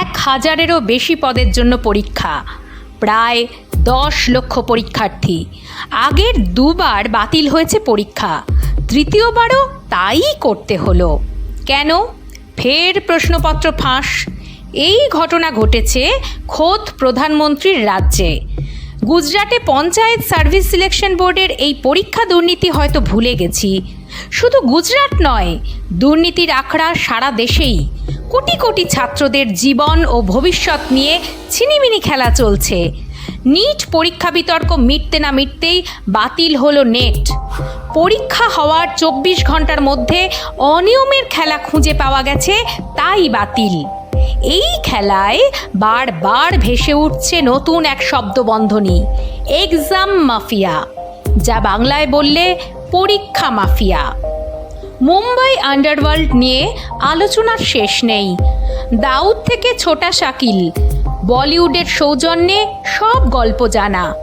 এক হাজারেরও বেশি পদের জন্য পরীক্ষা, প্রায় দশ লক্ষ পরীক্ষার্থী। আগের দুবার বাতিল হয়েছে পরীক্ষা, তৃতীয়বারও তাই করতে হলো। কেন? ফের প্রশ্নপত্র ফাঁস। এই ঘটনা ঘটেছে খোদ প্রধানমন্ত্রীর রাজ্যে। গুজরাটে পঞ্চায়েত সার্ভিস সিলেকশন বোর্ডের এই পরীক্ষা দুর্নীতি হয়তো ভুলে গেছি। শুধু গুজরাট নয়, দুর্নীতির আখড়া সারা দেশেই। কোটি কোটি ছাত্রদের জীবন ও ভবিষ্যৎ নিয়ে ছিনিমিনি খেলা চলছে। নিট পরীক্ষা বিতর্ক মিটতে না মিটতেই বাতিল হলো নেট। পরীক্ষা হওয়ার চব্বিশ ঘণ্টার মধ্যে অনিয়মের খেলা খুঁজে পাওয়া গেছে, তাই বাতিল। এই খেলায় বারবার ভেসে উঠছে নতুন এক শব্দবন্ধনী, এক্সাম মাফিয়া, যা বাংলায় বললে পরীক্ষা মাফিয়া। মুম্বাই আন্ডারওয়ার্ল্ড নিয়ে আলোচনার শেষ নেই। দাউদ থেকে ছোটা শাকিল, বলিউডের সৌজন্যে সব গল্প জানা।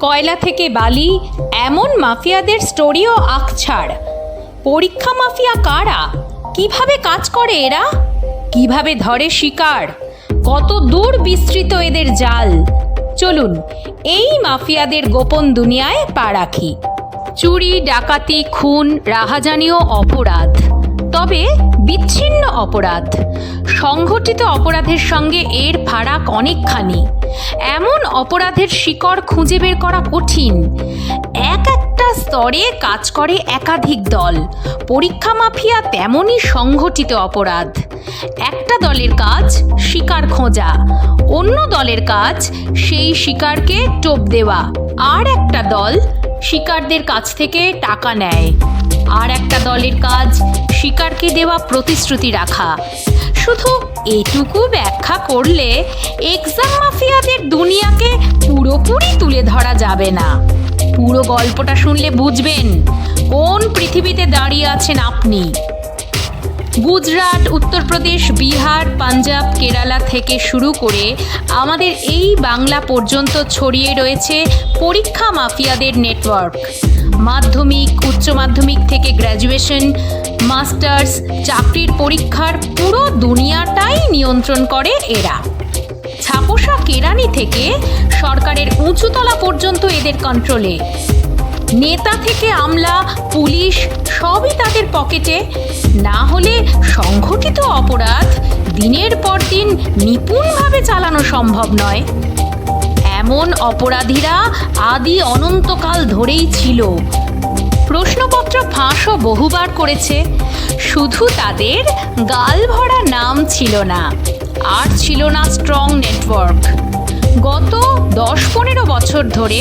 কয়লা থেকে বালি, এমন মাফিয়াদের স্টোরিও আঁকছাড় পরীক্ষা মাফিয়া কারা? কীভাবে কাজ করে এরা? কীভাবে ধরে শিকার? কত দূর বিস্তৃত এদের জাল? চলুন, এই মাফিয়াদের গোপন দুনিয়ায় পা রাখি। চুরি, ডাকাতি, খুন রাহাজানীয় অপরাধ। তবে বিচ্ছিন্ন অপরাধ। সংঘটিত অপরাধের সঙ্গে এর ফারাক অনেকখানি। এমন অপরাধের শিকড় খুঁজে বের করা কঠিন। এক একটা স্তরে কাজ করে একাধিক দল। পরীক্ষা মাফিয়া তেমনই সংঘটিত অপরাধ। একটা দলের কাজ শিকার খোঁজা। অন্য দলের কাজ সেই শিকারকে টোপ দেওয়া। আর একটা দল শিকারদের কাছ থেকে টাকা নেয়। আর একটা দলের কাজ, শিকারকে দেওয়া প্রতিশ্রুতি রাখা। শুধু এটুকু ব্যাখ্যা করলে এক্সাম মাফিয়াদের দুনিয়াকে পুরোপুরি তুলে ধরা যাবে না। পুরো গল্পটা শুনলে বুঝবেন, কোন পৃথিবীতে দাঁড়িয়ে আছেন আপনি। গুজরাট, উত্তরপ্রদেশ, বিহার, পাঞ্জাব, কেরালা থেকে শুরু করে আমাদের এই বাংলা পর্যন্ত ছড়িয়ে রয়েছে পরীক্ষা মাফিয়াদের নেটওয়ার্ক। মাধ্যমিক, উচ্চ মাধ্যমিক থেকে গ্র্যাজুয়েশন, মাস্টার্স, চাকরির পরীক্ষার পুরো দুনিয়াটাই নিয়ন্ত্রণ করে এরা। ছাপোষা কেরানি থেকে সরকারের উঁচুতলা পর্যন্ত এদের কন্ট্রোলে নেতা থেকে আমলা, পুলিশ সবই তাদের পকেটে। না হলে সংঘটিত অপরাধ দিনের পর দিন নিপুণভাবে চালানো সম্ভব নয়। এমন অপরাধীরা আদি অনন্তকাল ধরেই ছিল। প্রশ্নপত্র ফাঁসও বহুবার করেছে। শুধু তাদের গাল ভরা নাম ছিল না, আর ছিল না স্ট্রং নেটওয়ার্ক গত দশ পনেরো বছর ধরে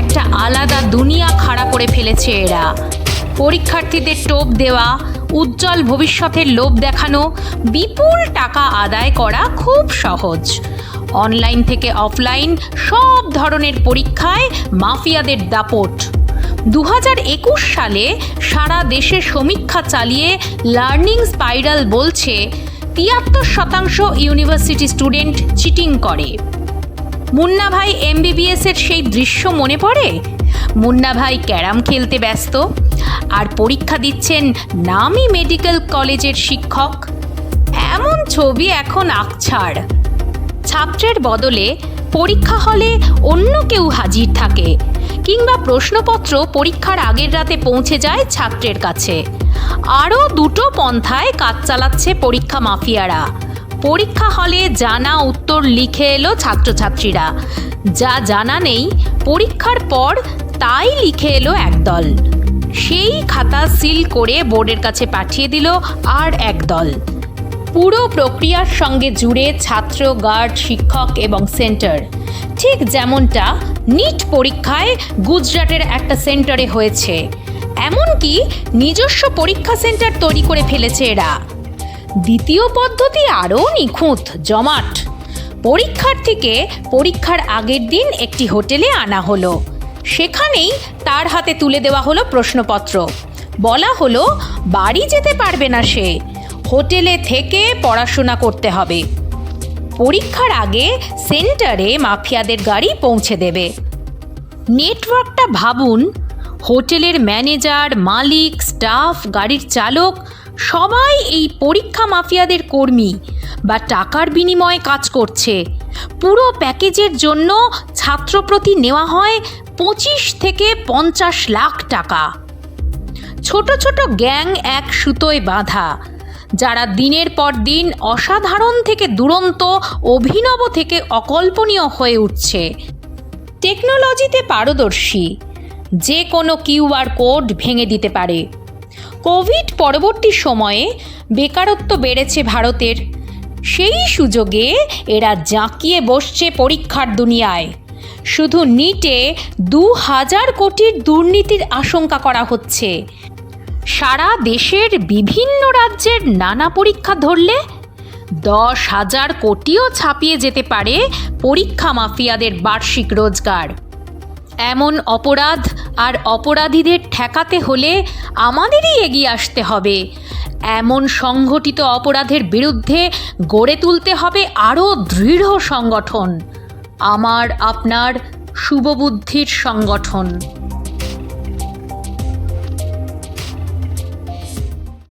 একটা আলাদা দুনিয়া খাড়া করে ফেলেছে এরা। পরীক্ষার্থীদের টোপ দেওয়া, উজ্জ্বল ভবিষ্যতের লোভ দেখানো, বিপুল টাকা আদায় করা খুব সহজ। অনলাইন থেকে অফলাইন সব ধরনের পরীক্ষায় মাফিয়াদের দাপট। দু একুশ সালে সারা দেশে সমীক্ষা চালিয়ে লার্নিং স্পাইরাল বলছে, তিয়াত্তর শতাংশ ইউনিভার্সিটি স্টুডেন্ট চিটিং করে। মুন্না ভাই এমবিবিএস এর সেই দৃশ্য মনে পড়ে? মুন্না ভাই ক্যারাম খেলতে ব্যস্ত। আর পরীক্ষা দিচ্ছেন নামি মেডিকেল কলেজের শিক্ষক। এমন ছবি এখন আকছাড়। ছাত্রের বদলে পরীক্ষা হলে অন্য কেউ হাজির থাকে কিংবা প্রশ্নপত্র পরীক্ষার আগের রাতে পৌঁছে যায় ছাত্রের কাছে। আরও দুটো পন্থায় কাজ চালাচ্ছে পরীক্ষা মাফিয়ারা। পরীক্ষা হলে জানা উত্তর লিখে এলো ছাত্রছাত্রীরা। যা জানা নেই, পরীক্ষার পর তাই লিখে এলো একদল। সেই খাতা সিল করে বোর্ডের কাছে পাঠিয়ে দিল আর একদল। পুরো প্রক্রিয়ার সঙ্গে জুড়ে ছাত্র, গার্ড, শিক্ষক এবং সেন্টার। ঠিক যেমনটা নিট পরীক্ষায় গুজরাটের একটা সেন্টারে হয়েছে। এমনকি নিজস্ব পরীক্ষা সেন্টার তৈরি করে ফেলেছে এরা। দ্বিতীয় পদ্ধতি আরও নিখুঁত, জমাট। পরীক্ষার্থীকে পরীক্ষার আগের দিন একটি হোটেলে আনা হলো। সেখানেই তার হাতে তুলে দেওয়া হলো প্রশ্নপত্র। বলা হলো, বাড়ি যেতে পারবে না সে। হোটেলে থেকে পড়াশোনা করতে হবে। পরীক্ষার আগে সেন্টারে মাফিয়াদের গাড়ি পৌঁছে দেবে। নেটওয়ার্কটা ভাবুন, হোটেলের ম্যানেজার, মালিক, স্টাফ, গাড়ির চালক, সবাই এই পরীক্ষা মাফিয়াদের কর্মী বা টাকার বিনিময়ে কাজ করছে। পুরো প্যাকেজের জন্য ছাত্রপ্রতি নেওয়া হয় পঁচিশ থেকে পঞ্চাশ লাখ টাকা। ছোট ছোট গ্যাং এক সুতোয় বাঁধা, যারা দিনের পর দিন অসাধারণ থেকে দুরন্ত, অভিনব থেকে অকল্পনীয় হয়ে উঠছে। টেকনোলজিতে পারদর্শী, যে কোনো কিউআর কোড ভেঙে দিতে পারে। কোভিড পরবর্তী সময়ে বেকারত্ব বেড়েছে ভারতের। সেই সুযোগে এরা জাঁকিয়ে বসছে পরীক্ষার দুনিয়ায়। শুধু নিটে দু হাজার কোটির দুর্নীতির আশঙ্কা করা হচ্ছে। সারা দেশের বিভিন্ন রাজ্যের নানা পরীক্ষা ধরলে দশ হাজার কোটিও ছাপিয়ে যেতে পারে পরীক্ষা মাফিয়াদের বার্ষিক রোজগার। এমন অপরাধ আর অপরাধীদের ঠেকাতে হলে আমাদেরই এগিয়ে আসতে হবে। এমন সংঘটিত অপরাধের বিরুদ্ধে গড়ে তুলতে হবে আরও দৃঢ় সংগঠন। আমার আপনার শুভবুদ্ধির সংগঠন।